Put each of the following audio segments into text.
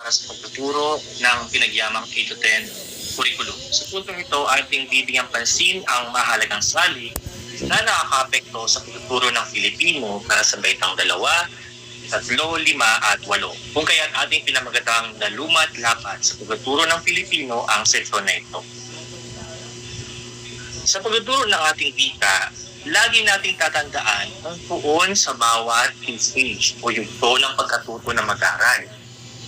para sa pagtuturo ng pinagyamang K-10 curriculum. Sa puntong ito, ating bibigyan pansin ang mahalagang sali na nakakapekto sa pagtuturo ng Filipino para sa baitang dalawa, tatlo, lima at walo. Kung kaya't ating pinamagatang na lumat lapat sa pagtuturo ng Filipino ang seksyon na ito. Sa pagtuturo ng ating wika, lagi nating tatandaan ang tuon sa bawat stage o yugto ng pagkatuto ng mag-aaral.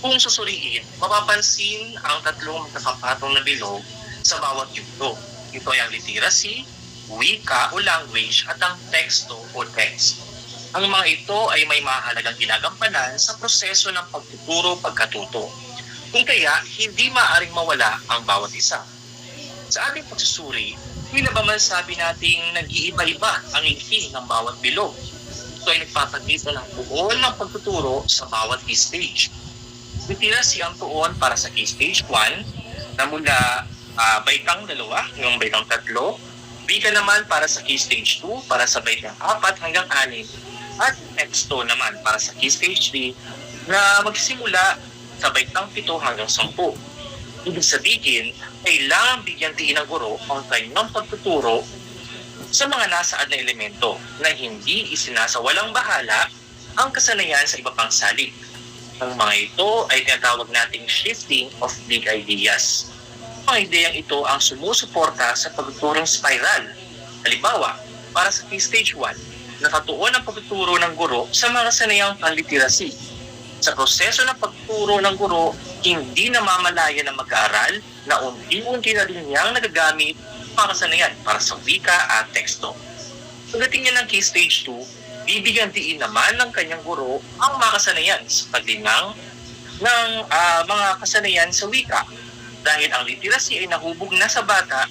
Kung susuriin, mapapansin ang tatlong magkakapatong na bilog sa bawat yugto. Ito ay ang literacy, wika o language at ang teksto o text. Ang mga ito ay may mahalagang ginagampanan sa proseso ng pagtuturo pagkatuto. Kung kaya, hindi maaring mawala ang bawat isa. Sa ating pagsusuri, tila ba man sabi nating nag-iiba-iba ang ifi ng bawat bilog. Ito ay nagpapagita ng buon ng pagtuturo sa bawat stage. Literacy ang tuon para sa key stage 1 na mula ah, baitang dalawa hanggang baitang tatlo. Bika naman para sa key stage 2 para sa baitang apat hanggang anim. At texto naman para sa key stage 3 na magsimula sa baitang pito hanggang sampu. Ibig sabihin, kailangan bigyan diin ng guro ang kanyang pagtuturo sa mga nasaad na elemento na hindi isinasawalang bahala ang kasanayan sa iba pang salik. Ang mga ito ay tinatawag nating shifting of big ideas. Ang ideyang ito ang sumusuporta sa pagtuturong spiral. Halimbawa, para sa key stage 1, nakatuon ang pagtuturo ng guro sa mga sanayang panliterasi. Sa proseso ng pagturo ng guro, hindi namamalaya ng mag-aaral na unti-unti na rin niyang nagagamit para kasanayan para sa wika at teksto. Pagdating niya ng key stage 2, bibigyan diin naman ng kanyang guro ang mga kasanayan sa paglinang ng ah, mga kasanayan sa wika. Dahil ang literacy ay nahubog na sa bata,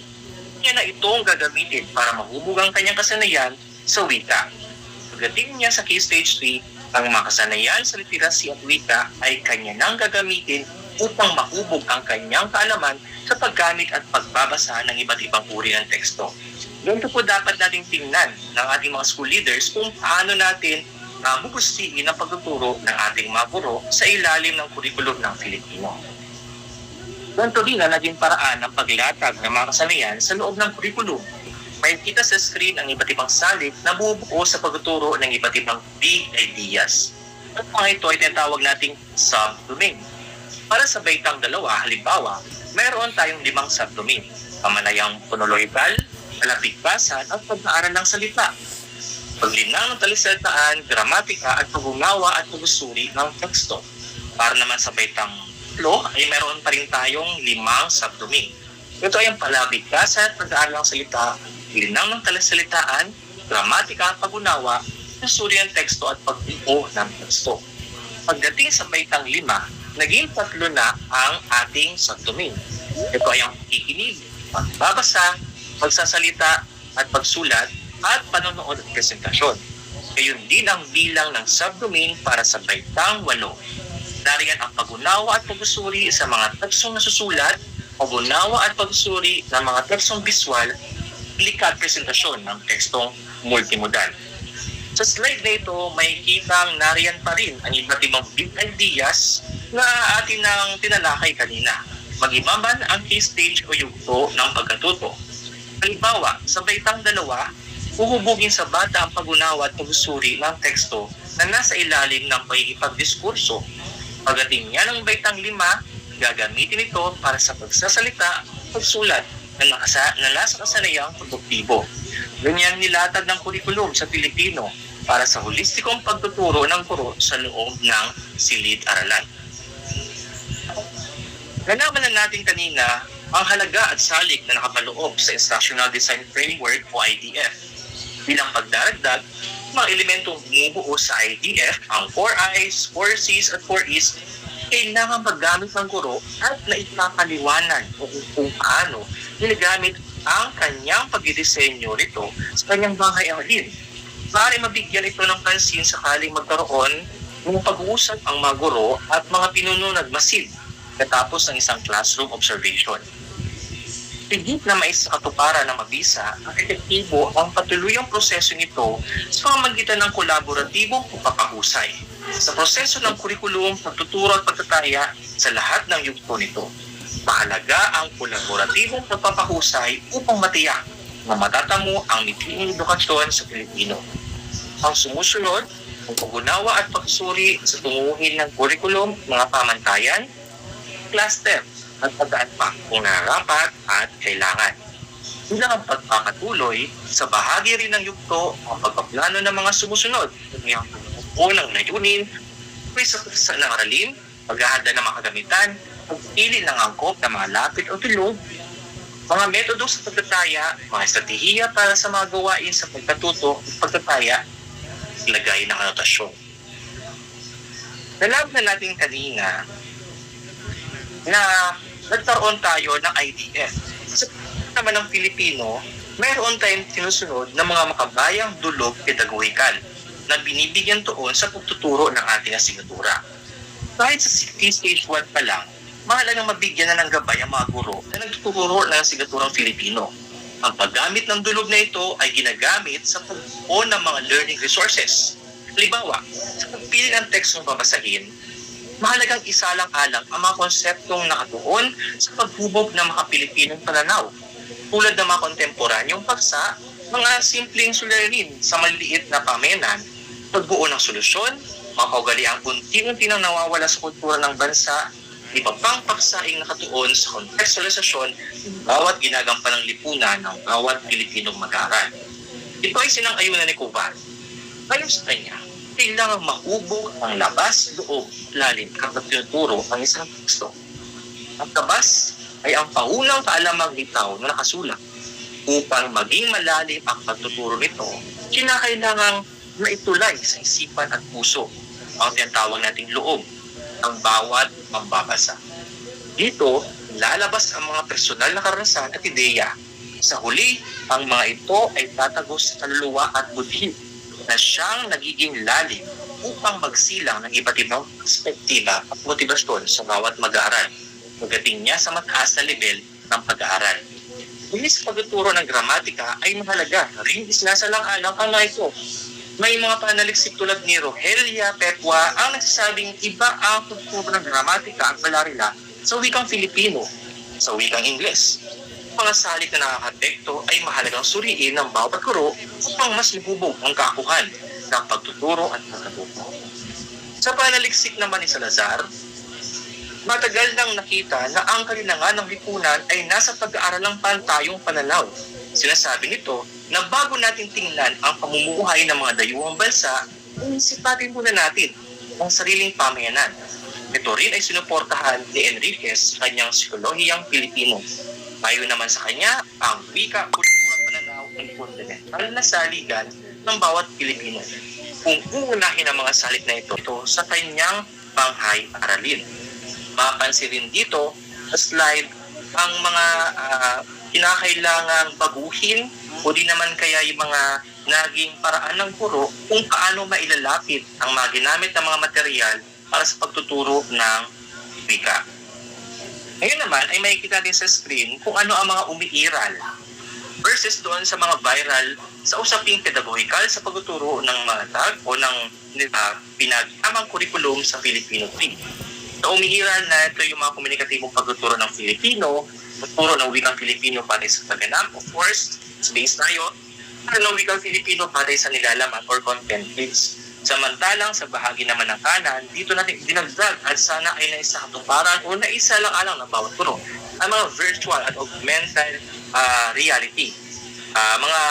niya na ito ang gagamitin para mahubog ang kanyang kasanayan sa wika. Pagdating niya sa key stage 3, ang mga kasanayan sa literacy at wika ay kanya nang gagamitin upang mahubog ang kanyang kaalaman sa paggamit at pagbabasa ng iba't ibang uri ng teksto. Ganito po dapat nating tingnan ng ating mga school leaders kung paano natin uh, bubustiin ang pagtuturo ng ating mga guro sa ilalim ng kurikulum ng Filipino. Ganito din ang naging paraan ng paglatag ng mga kasanayan sa loob ng kurikulum. May kita sa screen ang iba't ibang salik na bumubuo sa pagtuturo ng iba't ibang big ideas. At mga ito ay tinatawag nating subdomain. Para sa baitang dalawa, halimbawa, mayroon tayong limang subdomain. Pamanayang phonological, kalapigbasan at pag-aaral ng salita. Paglinang ng talisalitaan, gramatika at pagunawa at pagusuri ng teksto. Para naman sa baitang lo ay meron pa rin tayong limang subdomain. Ito ay ang palabigkasan, pag-aaral ng salita, linang ng talasalitaan, gramatika, pagunawa, susuri ng teksto at pagbuo ng teksto. Pagdating sa baitang lima, naging tatlo na ang ating subdomain. Ito ay ang kikinig, pagbabasa, pagsasalita at pagsulat at panonood at presentasyon. Gayon din ang bilang ng subdomain para sa baitang walo. Dariyan ang pagunawa at pagsusuri sa mga teksong nasusulat, pagunawa at pagsusuri ng mga teksong visual, likha presentasyon ng tekstong multimodal. Sa slide na ito, may kitang nariyan pa rin ang iba't ibang big ideas na atin nang tinalakay kanina. Mag-iba ang key stage o yugto ng pagkatuto. Halimbawa, sa baitang dalawa, uhubugin sa bata ang pagunawa at pagsusuri ng teksto na nasa ilalim ng pagkikipagdiskurso. Pagdating niya ng baitang lima, gagamitin ito para sa pagsasalita, pagsulat, na, nakasa, na nasa kasanayang produktibo. Ganyan nilatag ng kurikulum sa Pilipino para sa holistikong pagtuturo ng guro sa loob ng silid-aralan. Nalaman na natin kanina ang halaga at salik na nakapaloob sa Instructional Design Framework o IDF. Bilang pagdaragdag, mga elementong bumubuo sa IDF, ang 4Is, 4Cs at 4Es, kailangan maggamit ng guro at naipapaliwanag o kung paano ginagamit ang kanyang pagdidisenyo rito sa kanyang bahay aralin. Maaari mabigyan ito ng pansin sakaling magkaroon ng pag-uusap ang mga guro at mga pinuno nagmasid katapos ng isang classroom observation. Higit na mais sa katuparan ng mabisa, ang epektibo ang patuluyang proseso nito sa pamamagitan ng kolaboratibong pagpapahusay. sa proseso ng kurikulum, pagtuturo at pagtataya sa lahat ng yugto nito. Mahalaga ang kolaboratibong pagpapahusay upang matiyak na matatamo ang mithiing edukasyon sa Pilipino. Ang sumusunod, ang pag-unawa at pagsuri sa tunguhin ng kurikulum, mga pamantayan, cluster at pagdaan pa kung nararapat at kailangan. Bilang ang pagpapatuloy sa bahagi rin ng yugto ang pagpaplano ng mga sumusunod ng unang layunin, may sa sa ng paghahanda ng mga kagamitan, pagpili ng angkop ng mga lapit o tulog, mga metodo sa pagtataya, mga estratehiya para sa mga gawain sa pagkatuto at pagtataya, lagay ng anotasyon. Nalaman na natin kanina na nagkaroon tayo ng IDF. Sa naman ng Pilipino, mayroon tayong sinusunod ng mga makabayang dulog pedagogikal na binibigyan tuon sa pagtuturo ng ating asignatura. Kahit sa 16 stage 1 pa lang, mahalagang mabigyan na ng gabay ang mga guro na nagtuturo ng asignaturang Filipino. Ang paggamit ng dulog na ito ay ginagamit sa pagbuo ng mga learning resources. Halimbawa, sa pagpili ng tekstong babasahin, mahalagang isalang-alang ang mga konseptong nakatuon sa paghubog ng mga Pilipinong pananaw tulad ng mga kontemporanyong paksa, mga simpleng suliranin sa maliliit na pamenan, pagbuo ng solusyon, mga kaugaliang unti-unti nang nawawala sa kultura ng bansa, iba pang paksaing nakatuon sa kontekstualisasyon ng bawat ginagampan ng lipunan ng bawat Pilipinong mag-aaral. Ito ay sinang-ayunan ni Kuban. Ayon sa kanya, kailangang mahubog ang labas, loob, lalim kapag tinuturo ang isang teksto. Ang kabas ay ang paunang kaalamang litaw na nakasulat. Upang maging malalim ang pagtuturo nito, kinakailangang maitulay sa isipan at puso ang tinatawag nating loob ng bawat mambabasa. Dito, lalabas ang mga personal na karanasan at ideya. Sa huli, ang mga ito ay tatagos sa kaluluwa at budhi na siyang nagiging lalim upang magsilang ng iba't ibang perspektiba at motibasyon sa bawat mag-aaral pagdating niya sa mataas na level ng pag-aaral. Sa pagtuturo ng gramatika ay mahalaga rin isinasalang-alang ang ito. May mga panaliksik tulad ni Rogelia Pepwa ang nagsasabing iba ang pagtuturo ng gramatika at balarila sa wikang Filipino, sa wikang Ingles. Mga salik na nakakatekto ay mahalagang suriin ng bawat guro upang mas lububog ang kakuhan ng pagtuturo at pagkatuto. Sa panaliksik naman ni Salazar, matagal nang nakita na ang kalinangan ng lipunan ay nasa pag-aaral ng pantayong pananaw. Sinasabi nito na bago natin tingnan ang pamumuhay ng mga dayuhang bansa, inisipatin muna natin ang sariling pamayanan. Ito rin ay sinuportahan ni Enriquez sa kanyang psikolohiyang Pilipino. Ayon naman sa kanya, ang wika, kultura pananaw ay fundamental na saligan ng bawat Pilipino. Kung uunahin ang mga salik na ito, ito sa kanyang panghay aralin mapansin rin dito sa slide ang mga uh, kinakailangang baguhin o di naman kaya yung mga naging paraan ng guro kung paano mailalapit ang mga ginamit ng mga material para sa pagtuturo ng wika. Ngayon naman ay makikita din sa screen kung ano ang mga umiiral versus doon sa mga viral sa usaping pedagogikal sa pagtuturo ng mga tag o ng uh, pinagtamang kurikulum sa Filipino 3 na umiiral na ito yung mga komunikatibong pagtuturo ng Filipino, pagtuturo ng wikang Filipino para sa taganap, of course, it's based tayo, para ng wikang Filipino para sa nilalaman or content base. Samantalang sa bahagi naman ng kanan, dito natin dinagdag at sana ay naisa katuparan o naisa lang alang ng bawat guro ang mga virtual at augmented uh, reality. Uh, mga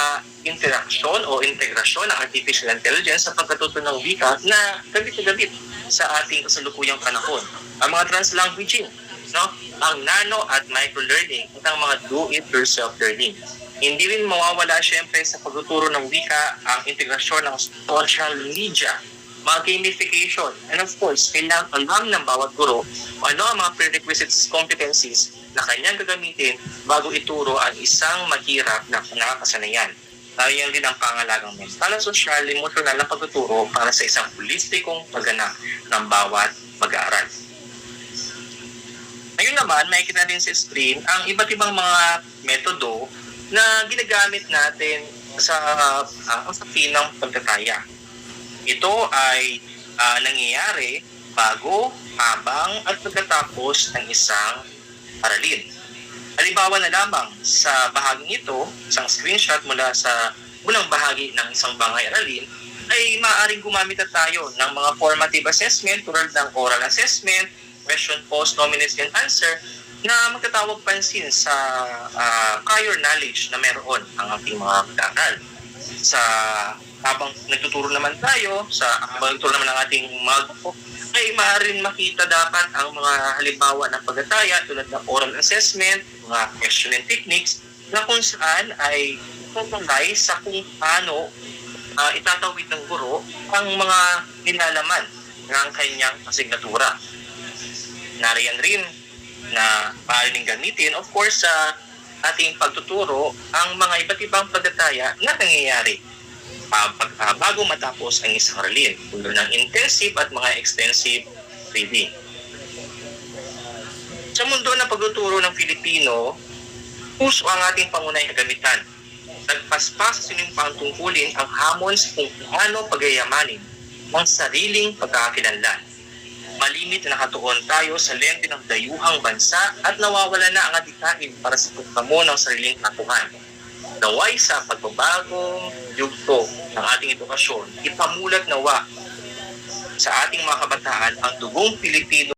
interaksyon o integrasyon ng artificial intelligence sa pagkatuto ng wika na gabit na gabit sa ating kasalukuyang panahon. Ang mga translanguaging, no? Ang nano at micro-learning at ang mga do-it-yourself learning. Hindi rin mawawala syempre sa pagtuturo ng wika ang integrasyon ng social media, mga gamification, and of course, kailangan alam ng bawat guro kung ano ang mga prerequisites competencies na kanyang gagamitin bago ituro ang isang mahirap na nakakasanayan. Kaya din ang pangalagang mental, social, emotional na pagtuturo para sa isang holistikong pagganap ng bawat mag-aaral. Ngayon naman, makikita din sa screen ang iba't ibang mga metodo na ginagamit natin sa uh, usapin ng pagtataya. Ito ay ah, nangyayari bago, habang at pagkatapos ng isang aralin. Halimbawa na lamang sa bahaging ito, isang screenshot mula sa unang bahagi ng isang bangay aralin, ay maaaring gumamit na tayo ng mga formative assessment tulad ng oral assessment, question post, nominates and answer na magtatawag pansin sa ah, prior knowledge na meron ang ating mga mag-aaral. Sa habang nagtuturo naman tayo, sa habang nagtuturo naman ng ating mga grupo, ay maaaring makita dapat ang mga halimbawa ng pagkataya tulad ng oral assessment, mga questioning techniques, na kung saan ay tungkol sa kung paano ah, itatawid ng guro ang mga nilalaman ng kanyang asignatura. Nariyan rin na maaaring gamitin, of course, sa ating pagtuturo ang mga iba't ibang pagdataya na nangyayari pag, ah, bago matapos ang isang aralin, tulad ng intensive at mga extensive reading. Sa mundo ng pagtuturo ng Filipino, puso ang ating pangunahing kagamitan. Nagpaspas sa sinimpang tungkulin ang hamon sa kung paano pagayamanin ang sariling pagkakakilanlan. Malimit na nakatuon tayo sa lente ng dayuhang bansa at nawawala na ang adikain para sa pagkamo ng sariling katuhan. Naway sa pagbabagong yugto ng ating edukasyon, ipamulat nawa sa ating mga kabataan ang dugong Pilipino